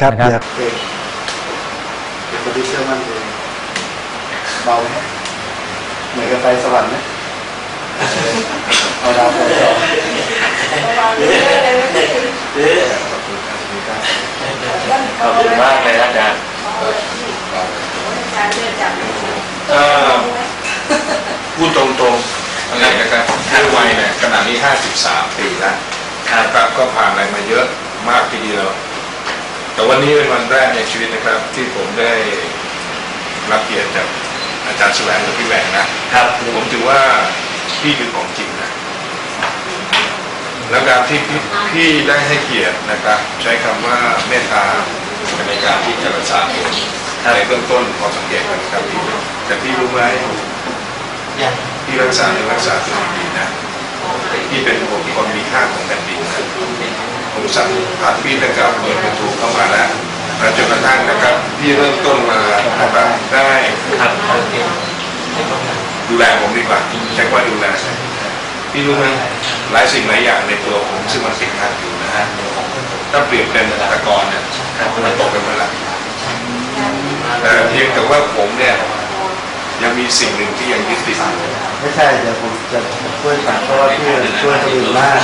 ครับนะครับเดี๋ยวเองเป็นคนที่เชื่อมั่นตัวเองเบาไหมเหมือนกับไปสวรรค์ไหมเอาดาวไปสองขอบคุณมากเลยอาจารย์เอ่อพูดตรงๆอะไรนะครับด้วยวัยเนี่ยขณะนี้ 53 ปีแล้วนะครับก็ผ่านอะไรมาเยอะมากทีเดียว แต่วันนี้เป็นวันแรกในชีวิตนะครับ ที่ผมได้รับเกียรติจากอาจารย์แสวงกับพี่แหวงนะครับ ผมถือว่าพี่คือของจริงนะแล้วการที่พี่พี่ได้ให้เกียรตินะครับ ใช้คำว่าเมตตาในการที่จะรักษาผมในเบื้องต้นพอสังเกตกันครับพี่แต่พี่รู้ไหมพี่รักษาในรักษาตัวดีๆนะพี่เป็นบุคคลมีค่าของแผ่นดินนะ ผมสั่งผ่านพี่ตั้งแต่เปิดประตูเข้ามาแล้วแล้วจนกระทั่งนะครับพี่เริ่มต้นมานะครับได้ครับดูแลผมดีกว่าใช้ว่าดูแลพี่รู้ไหมหลายสิ่งหลายอย่างในตัวผมซึ่งมันติดขัดอยู่นะฮะถ้าเปรียบเป็นตะกอนเนี่ยมันตกไปหมดล้วแต่เพียงแต่ว่าผมเนี่ย ยังมีสิ่งหนึ่งที่ยังยึดติดอยู่ไม่ใช่เดี๋ยวผมจะช่วยฝากเพราะว่าพี่ช่วยคนอื่นมาก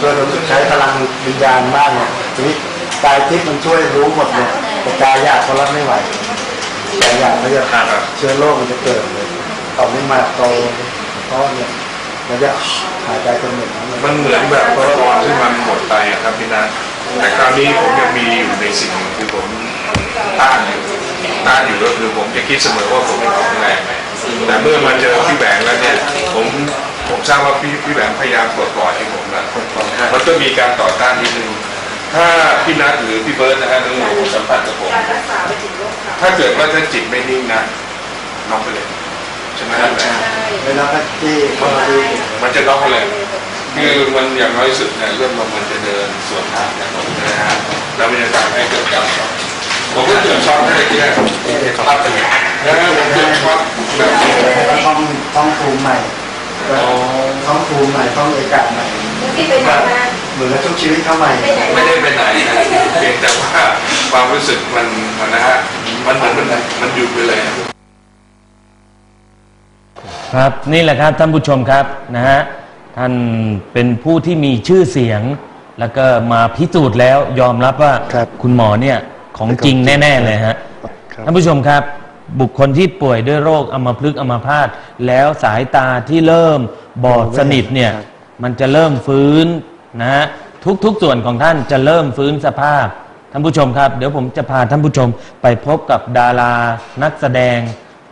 ช่วยคนอื่นใช้พลังวิญญาณมากเนี่ยทีนี้กายทิพย์มันช่วยรู้หมดเลยแต่กายหยาบเขารับไม่ไหวกายหยาบเขาจะครับเชื้อโรคมันจะเกิดเลยต่อไม่มาโตเพราะเนี่ยมันจะหายใจจนเหม็นมันเหมือนแบบตะกอนที่มันหมดไปอะครับพี่นัทแต่คราวนี้ผมยังมีอยู่ในสิ่งหนึ่งคือผมต้านอยู่ ต้านอยู่ก็คือผมจะคิดเสมอว่าผมเป็นของแรงแต่เมื่อมาเจอพี่แหวงแล้วเนี่ยผมผมทราบว่าพี่พี่แหวงพยายามปลดปล่อยให้ผมแล้วมันก็มีการต่อต้านนิดนึงถ้าพี่นัทหรือพี่เบิร์ตนะฮะหรือผมสัมผัสกับผมถ้าเกิดว่าถ้าจิตไม่นิ่งนะน็อกไปเลยใช่ไหมครับเวลาพักที่เขาที่มันจะน็อกไปเลยคือมันอย่างน้อยที่สุดเนี่ยเลือดลมมันจะเดินสวนทางกันหมดนะฮะแล้วมันจะทำให้เกิดการช็อต ผมก็เกิดช็อตให้ที่แรกพัดไปเลยแล้วผมเกิดช็อตแบบท่องท่องภูมิใหม่ท่องภูมิใหม่ท่องเอกาใหม่ที่ไปไหนมาเหมือนกับทุกชีวิตเข้าใหม่ไปไหนไม่ได้ไปไหนนะเพียงแต่ว่าความรู้สึกมันมันนะฮะมันเหมือนมันมันหยุดไปเลยครับนี่แหละครับท่านผู้ชมครับนะฮะท่านเป็นผู้ที่มีชื่อเสียง แล้วก็มาพิสูจน์แล้วยอมรับว่าครับคุณหมอเนี่ย ของจริงแน่ ๆ เลยฮะครับท่านผู้ชมครับ บุคคลที่ป่วยด้วยโรคอัมพฤกษ์อัมพาตแล้วสายตาที่เริ่มบอดสนิทเนี่ยครับมันจะเริ่มฟื้นนะฮะทุกๆส่วนของท่านจะเริ่มฟื้นสภาพท่านผู้ชมครับ เดี๋ยวผมจะพาท่านผู้ชมไปพบกับดารานักแสดง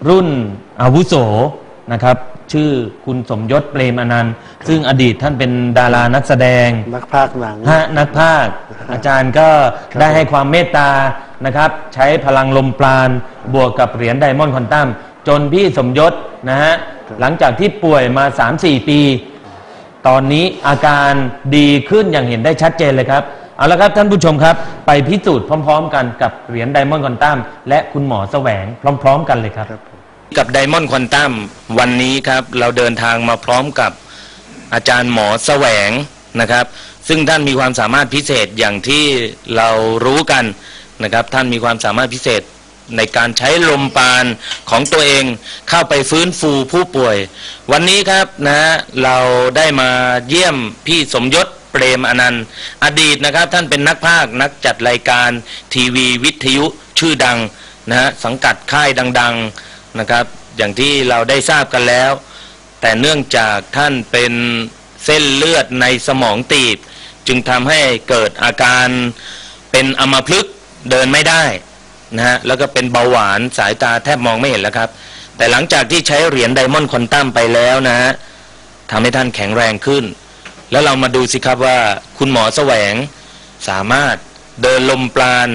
รุ่นอาวุโส นะครับ ชื่อคุณสมยศเปรมอนันต์ซึ่งอดีตท่านเป็นดารานักแสดงนักพากย์หนัง ฮะนักภาคอาจารย์ก็ได้ให้ความเมตตานะครับ ใช้พลังลมปราณบวกกับเหรียญไดมอนด์ควอนตัมจนพี่สมยศนะฮะหลังจากที่ป่วยมา 3-4 ปี ตอนนี้อาการดีขึ้นอย่างเห็นได้ชัดเจนเลยครับ เอาละครับท่านผู้ชมครับ ไปพิสูจน์พร้อม ๆ กันกับเหรียญไดมอนด์ควอนตัมและคุณหมอแสวงพร้อม ๆ กันเลยครับครับผม กับไดมอนด์ควอนตัมวันนี้ครับเราเดินทางมาพร้อมกับอาจารย์หมอแสวงนะครับ ซึ่งท่านมีความสามารถพิเศษอย่างที่เรารู้กันนะครับ ท่านมีความสามารถพิเศษในการใช้ลมปาณของตัวเองเข้าไปฟื้นฟูผู้ป่วย วันนี้ครับนะเราได้มาเยี่ยมพี่สมยศเปรมอนันต์อดีตนะครับ ท่านเป็นนักพากย์นักจัดรายการทีวีวิทยุชื่อดังนะฮะสังกัดค่ายดัง ๆ นะครับ อย่างที่เราได้ทราบกันแล้ว แต่เนื่องจากท่านเป็นเส้นเลือดในสมองตีบ จึงทำให้เกิดอาการเป็นอัมพฤกเดินไม่ได้นะฮะแล้วก็เป็นเบาหวานสายตาแทบมองไม่เห็นแล้วครับ แต่หลังจากที่ใช้เหรียญไดมอนด์ควอนตัมไปแล้วนะฮะทำให้ท่านแข็งแรงขึ้น แล้วเรามาดูสิครับว่าคุณหมอแสวงสามารถเดินลมปราณ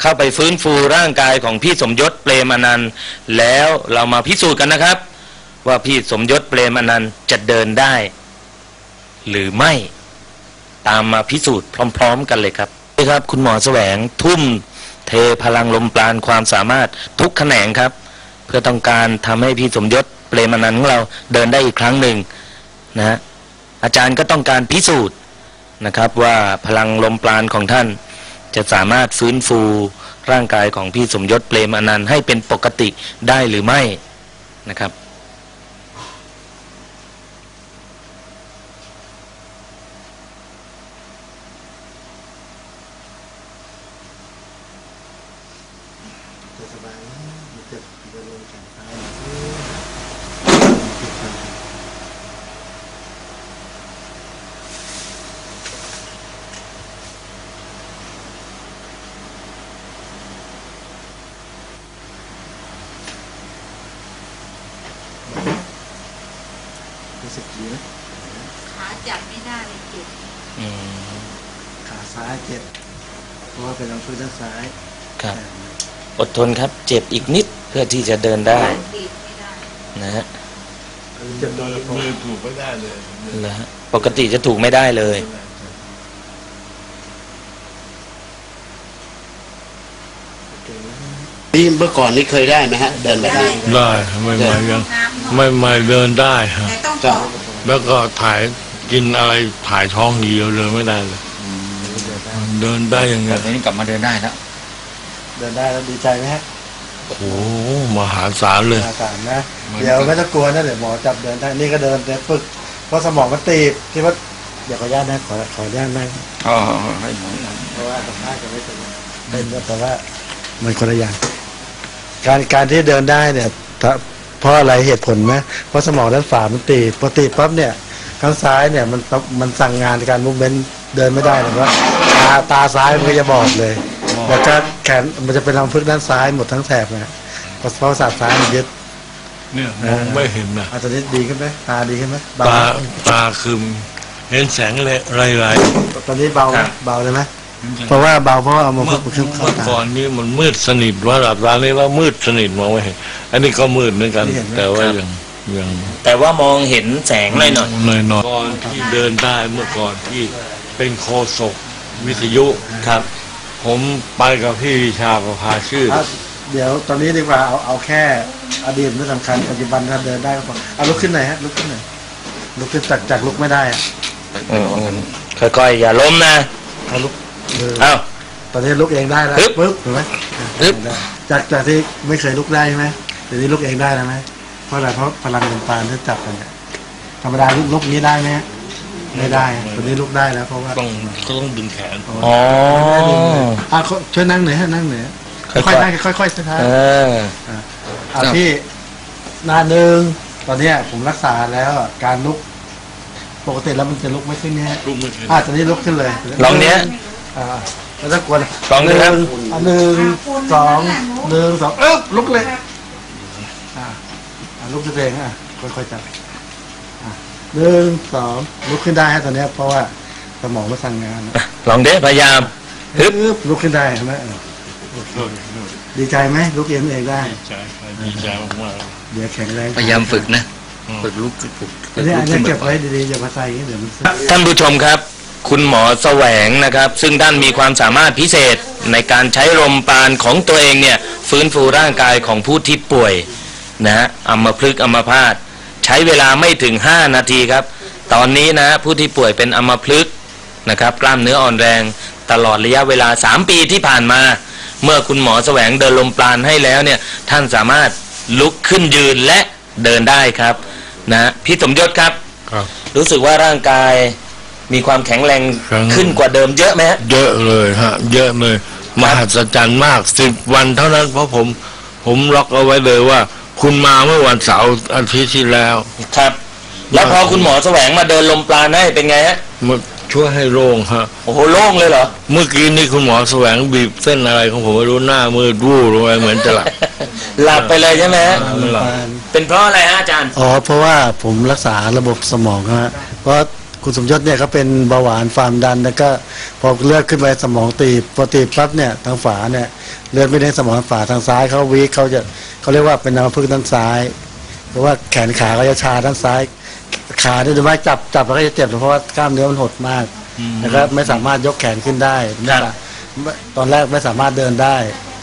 เข้าไปฟื้นฟูร่างกายของพี่สมยศเปรมอนันต์แล้วเรามาพิสูจน์กันนะครับ ว่าพี่สมยศเปรมอนันต์จะเดินได้ หรือไม่ตามมาพิสูจน์พร้อม ๆ กันเลยครับนี่ครับ คุณหมอแสวงทุ่มเทพลังลมปราณความสามารถทุกแขนงครับ เพื่อต้องการทำให้พี่สมยศเปรมนันของเราเดินได้อีกครั้งหนึ่งนะฮะอาจารย์ก็ต้องการพิสูจน์นะครับว่าพลังลมปราณของท่าน จะสามารถฟื้นฟูร่างกายของพี่สมยศเปรมอนันต์ให้เป็นปกติได้หรือไม่นะครับ จะสบายนะมันจะเดินลงแขนซ้าย รู้ สึกดีไหมขาจับไม่ได้เลยเจ็บอืมขาซ้ายเจ็บเพราะว่าเป็นลำพื้นด้านซ้ายครับอดทนครับ เจ็บอีกนิดเพื่อที่จะเดินได้บีบไม่ได้นะฮะเจ็บโดนผมมือถูกไม่ได้เลยแล้วฮะปกติจะถูกไม่ได้เลย นี่เมื่อก่อนนี่เคยได้ไหมฮะ เดินแบบนี้ได้ไม่ไม่ยังน้ำไม่ไม่เดินได้ฮะแต่ต้องจ้ะต่อแล้วก็ถ่ายกินอะไรถ่ายท้องเดียวเลยไม่ได้เลยเดินได้ยังไงแต่ตอนนี้กลับมาเดินได้แล้วเดินได้แล้วดีใจไหมฮะโอ้โหมหาศาลเลยอาการนะเดี๋ยวไม่ต้องกลัวนะเดี๋ยวหมอจับเดินได้นี่ก็เดินเดินฝึกเพราะสมองมันตีบที่ว่าเดี๋ยวขออนุญาตนะขอขออนุญาตนะอ๋อให้หมอเพราะว่าสัมภาษณ์จะไม่เป็นเป็นแต่ว่า มันคนละอย่างการการที่เดินได้เนี่ยถ้าเพราะอะไรเหตุผลไหมเพราะสมองด้านฝามันตีบพอตีบปั๊บเนี่ยข้างซ้ายเนี่ยมันมันสั่งงานในการมูฟเมนต์เดินไม่ได้หรือว่าตาตาซ้ายมันก็จะบอดเลยแล้วก็แขนมันจะเป็นลำพึกด้านซ้ายหมดทั้งแถบนะเพราะประสาทซ้ายมันยึดเนี่ยมองไม่เห็นนะอาจจะนี้ดีขึ้นไหมตาดีขึ้นไหมเบาตาไหมตาคือเห็นแสงอะไรไรตอนนี้เบาไหมครับเบาเลยไหมๆ เพราะว่าเบาเพราะว่าเอามาเมื่อพึ่งขึ้นเข้าเมื่อตา ก่อนนี้มันมืดสนิทว่าหลับตานี้แล้วมืดสนิทมองไม่เห็นอันนี้ก็มืดเหมือนกันนี่เห็นไหมแต่ว่ายังยังแต่ว่ามองเห็นแสงหน่อยหน่อยหน่อยหน่อยก่อนที่เดินได้เมื่อก่อนที่เป็นโคศกวิทยุครับ ผมไปกับพี่วิชาประภาชื่ออะเดี๋ยวตอนนี้ดีกว่าเอาเอาแค่อดีตไม่สำคัญปัจจุบันถ้าเดินได้ก็พอเอาลุกขึ้นหน่อยฮะลุกขึ้นหน่อยลุกขึ้นจากจากลุกไม่ได้อะอืมอืมค่อยๆอย่าล้มนะเอาลุก เออเอ้าตอนนี้ลุกเองได้แล้วปึ๊บปึ๊บเห็นไหมปึ๊บ ได้จากจากที่ไม่เคยลุกได้ใช่ไหมเดี๋ยวนี้ลุกเองได้แล้วไหมเพราะอะไรเพราะพลังลมปราณที่จับกันเนี่ยธรรมดาลุกลุกอย่างนี้ได้ไหมฮะไม่ได้ตอนนี้ลุกได้แล้วเพราะว่าต้องต้องดึงแขน อ๋ออะเขาช่วยนั่งหน่อยฮะนั่งหน่อยฮะค่ค่ออยๆๆนั่งค่อยๆช้าๆเอออะพี่หนาหนึ่งตอนเนี้ยผมรักษาแล้วอะการลุก ปกติแล้วมันจะลุกไม่ขึ้นเนี่ยลูกไม่ขึ้นอะตอนนี้ลุกขึ้นเลยลองเนี้ย อ่าไม่ต้องกลัวนะลองดูครับหนึ่อะหนึ่งสองหนึ่งสองเอ๊บลุกเลยอะอะลุกตัวเองอะค่อยๆจับอะหนึ่งสองลุกขึ้นได้ฮะตอนเนี้ยเพราะว่าสมองมันสั่งงานลองเด้พยายาม ฮึบฮึบลุกขึ้นได้ใช่ไหมเออดีใจไหมลุกเองเองได้ ดีใจดีใจมากเดี๋ยวแข็งแรงพยายามฝึกนะ ฝึกลุกฝึกอันนี้อันนี้เก็บไว้ดีๆอย่ามาใส่อย่างนี้เดี๋ยวมัน ท่านผู้ชมครับ คุณหมอแสวงนะครับ ซึ่งท่านมีความสามารถพิเศษในการใช้ลมปราณของตัวเองเนี่ยฟื้นฟูร่างกายของผู้ที่ป่วยนะฮะอัมพฤกษ์อัมพาตใช้เวลาไม่ถึง 5 นาทีครับ ตอนนี้นะผู้ที่ป่วยเป็นอัมพฤกษ์นะครับกล้ามเนื้ออ่อนแรงตลอดระยะเวลา 3 ปีที่ผ่านมา เมื่อคุณหมอแสวงเดินลมปราณให้แล้วเนี่ยท่านสามารถลุกขึ้นยืนและเดินได้ครับนะพี่สมยศครับครับรู้สึกว่าร่างกาย มีความแข็งแรงแข็งขึ้นกว่าเดิมเยอะไหมฮะเยอะเลยฮะ เยอะเลย มหัศจรรย์มากสิบวันเท่านั้นเพราะผม ผมล็อกเอาไว้เลยว่า คุณมาเมื่อวันเสาร์อาทิตย์ที่แล้ว ครับ แล้วพอคุณหมอแสวงมาเดินลมปราณให้เป็นไงฮะมาช่วยให้โล่งฮะโอ้โหโล่งเลยเหรอเมื่อกี้นี่คุณหมอแสวงบีบเส้นอะไรของผมไม่รู้หน้ามืดวูบลงไปเหมือนจะหลับหลับไปเลยใช่ไหมฮะไม่หลับเป็นเพราะอะไรฮะอาจารย์อ๋อเพราะว่าผมรักษาระบบสมองฮะเพราะ คุณสมยศเนี่ยเขาเป็นเบาหวานความดันแล้วก็พอเลือดขึ้นไปสมองตีบพอตีบปั๊บเนี่ยทางฝาเนี่ยเลือดไม่ได้สมองฝาทางซ้ายเขาวีคเขาจะเขาเรียกว่าเป็นน้ำพึ่งด้านซ้ายเพราะว่าแขนขาเขาจะชาด้านซ้าย ขาเนี่ยโดยมากจับจับแล้วก็จะเจ็บเพราะว่ากล้ามเนื้อมันหดมากแล้วก็ไม่สามารถยกแขนขึ้นได้ครับไม่ตอนแรกไม่สามารถเดินได้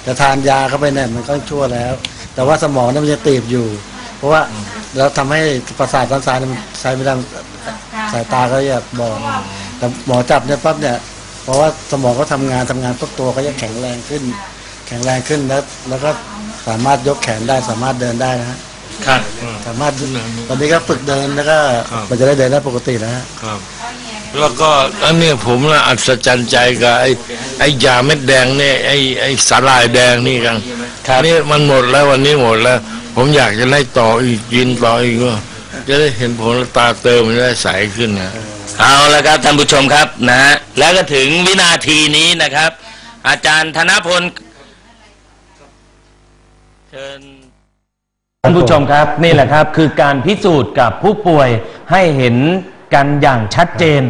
แต่ทานยาเข้าไปเนี่ยมันก็ชั่วแล้ว แต่ว่าสมองเนี่ยมันจะตีบอยู่ เพราะว่าเราทำให้ประสาทด้านซ้ายเนี่ยมันใช้ไม่ได้ สายตาก็จะบอดแต่หมอจับเนี่ยปั๊บเนี่ย เพราะว่าสมองเขาทำงานทำงานทุกตัวก็จะแข็งแรงขึ้น แข็งแรงขึ้นแล้ว แล้วก็สามารถยกแขนได้สามารถเดินได้นะฮะครับสามารถตอนนี้ก็ฝึกเดินแล้วก็ครับมันจะได้เดินได้ปกตินะฮะครับ แล้วก็อันเนี้ยผมน่ะอัศจรรย์ใจกับไอ้ไอ้ยาเม็ดแดงเนี่ยไอ้ไอ้สาลายแดงนี่กันนี่มันหมดแล้ววันนี้หมดแล้ว ผมอยากจะได้ต่ออีกกินต่ออีกก็ จะได้เห็นผลตาเติมมันได้ใสขึ้นนะเอาละครับท่านผู้ชมครับนะฮะแล้วก็ถึงวินาทีนี้นะครับ อาจารย์ธนพลเชิญท่านผู้ชมครับนี่แหละครับ คือการพิสูจน์กับผู้ป่วยให้เห็นกันอย่างชัดเจน